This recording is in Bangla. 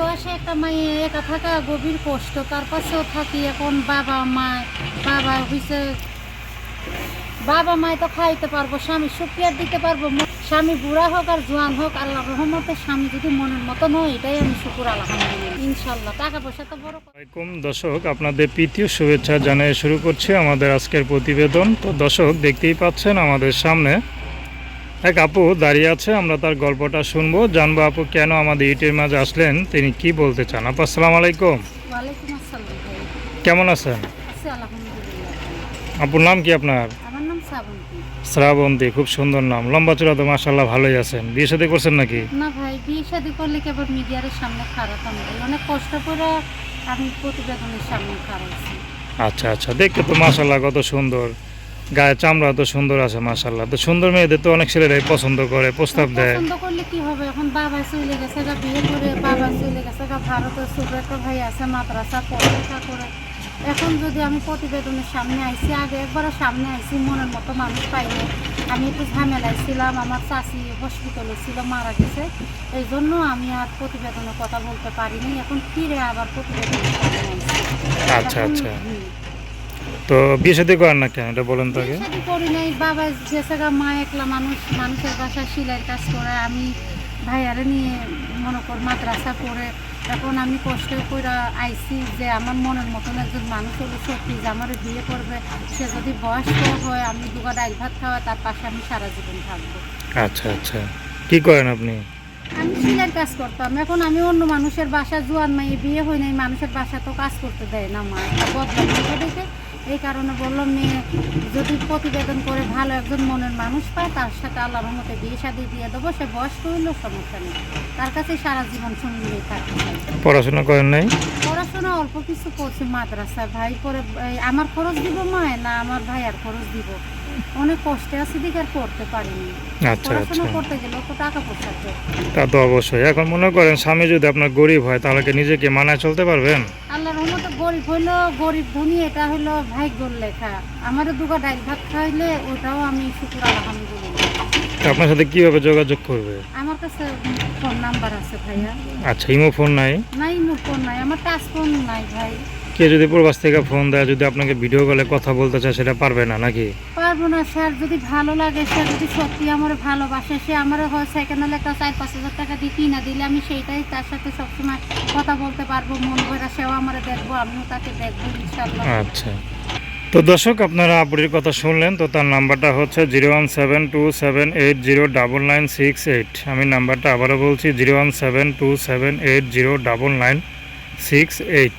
বয়সে একটা মাইয়ে একা থাকা গভীর কষ্ট, তার পাশেও থাকি এখন বাবা মা, বাবা হইছে, বাবা মায় তো খাইতে পারব, স্বামী সুখিয়ার দিতে পারব স্বামী বুড়া হোক আর জোয়ান হোক, আল্লাহ রহমতে স্বামী যদি মনের মতো নয়, এটাই আমি শুকুর, আলহামদুলিল্লাহ ইনশাল্লাহ টাকা পয়সা তো বড় কথা। আসসালামাইকুম দর্শক, আপনাদের প্রীতীয় শুভেচ্ছা জানিয়ে শুরু করছি আমাদের আজকের প্রতিবেদন তো দর্শক, দেখতেই পাচ্ছেন আমাদের সামনে এক আপু দাঁড়িয়ে আছে আমরা তার গল্পটা শুনব। জানব আপু কেন আমাদের ইটের মাঝে আসলেন তিনি কি বলতে চান? আপু আসসালামু আলাইকুম। কেমন আছেন? আপুর নাম কি আপনার? শ্রাবন্তী। খুব সুন্দর নাম। লম্বা চূড়া তো মাসাল্লাহ ভালোই আছেন। বিয়ে সাথে করছেন নাকি? না ভাই বিয়ে শাদি করলে কেবল মিডিয়ার সামনে খারাপ? আমি অনেক কষ্ট করে আমি প্রতিবেদনের সামনে খারাপছি আচ্ছা আচ্ছা দেখতে তো মাসাল্লাহ কত সুন্দর। গায়ে চামড়া তো সুন্দর আছে মাসাল্লাহ তো সুন্দর মেয়েদের তো অনেক ছেলেরাই পছন্দ করে প্রস্তাব দেয়। পছন্দ করলে কি হবে? এখন বাবা চলে গেছে গা বিয়ে করে বাবা চলে গেছে গা ভারতের ছোট একটা ভাই আছে মাদ্রাসা পড়ালেখা করে এখন যদি আমি প্রতিবেদনের সামনে আইছি আগে একবার সামনে আইছি মনের মতো মানুষ পাইনি। আমি একটু ঝামেলায় ছিলাম আমার চাষি হসপিটালে ছিল মারা গেছে। এই জন্য আমি আর প্রতিবেদনের কথা বলতে পারিনি। এখন ফিরে আবার প্রতিবেদনের সামনে আইছি আচ্ছা আচ্ছা। তো বিয়ে সাথে করেন না কেন? এটা বলেন তো আগে। শাদী করি নাই বাবা গেছে গা মা একলা মানুষ মানুষের বাসায় সেলাইয়ের কাজ করে আমি ভাইয়ারে নিয়ে মনে কর মাদ্রাসা পড়ে। এখন আমি কষ্ট করে আইছি যে আমার মনের মতন একজন মানুষ হলো সত্যি যে আমার বিয়ে করবে। সে যদি বয়স্ক হয় আমি দুগা ডাইল ভাত খাওয়া তার পাশে আমি সারা জীবন থাকব। আচ্ছা আচ্ছা। কি করেন আপনি? আমি সেলাইয়ের কাজ করতাম। এখন আমি অন্য মানুষের বাসা জোয়ান মাইয়ে বিয়ে হয় নাই মানুষের বাসা তো কাজ করতে দেয় না মা। বদলাম দেখে এই কারণে বললাম মেয়ে যদি প্রতিবেদন করে ভালো একজন মনের মানুষ পায় তার সাথে আল্লাহর মতে বিয়ে শাদি দিয়ে দেবো। সে বয়স্ক হইলেও সমস্যা নেই। তার কাছে সারা জীবন সঙ্গী চাই। পড়াশোনা করেন নাই? পড়াশোনা অল্প কিছু করছি মাদ্রাসা ভাই এই আমার খরচ দিব মায় না আমার ভাই আর খরচ দিব? অনেক কষ্টে আছে দিকে আর করতে পারিনি। আচ্ছা পড়াশোনা আচ্ছা। করতে গেলেও তো টাকা পয়সা তো তা অবশ্যই। এখন মনে করেন স্বামী যদি আপনার গরিব হয় তাহলে কি নিজেকে মানায় চলতে পারবেন? আল্লাহর রহমতে গরিব হইল গরিব ধনী এটা হইল ভাগ্যর লেখা। আমার দুগা ডাইল ভাত খাইলে ওটাও আমি শুকুর আলহামদুলিল্লাহ। তো আপনার সাথে কীভাবে যোগাযোগ করবে? আমার কাছে ফোন নাম্বার আছে ভাইয়া। আচ্ছা ইমো ফোন নাই? নাই মোর ফোন নাই আমার টাচ ফোন নাই ভাই। কে যদি প্রবাস থেকে ফোন দেয় যদি আপনাকে ভিডিও কলে কথা বলতে চায় সেটা পারবে না নাকি? পারব না, স্যার। যদি ভালো লাগে, স্যার। যদি সত্যি আমার ভালোবাসে, সে আমার হয়। সেকেন্ড একটা চার পাঁচ হাজার টাকা দিয়ে কিনা দিলে আমি সেইটাই তার সাথে সবসময় কথা বলতে পারব, মন ভরা সেও আমার দেখব, আমিও তাকে দেখব আচ্ছা। তো দর্শক, আপনারা আপুরির কথা শুনলেন, তো তার নাম্বারটা হচ্ছে zero one seven two seven eight zero double nine six eight. আমি নাম্বারটা আবারও বলছি, zero one seven two seven eight zero double nine six eight.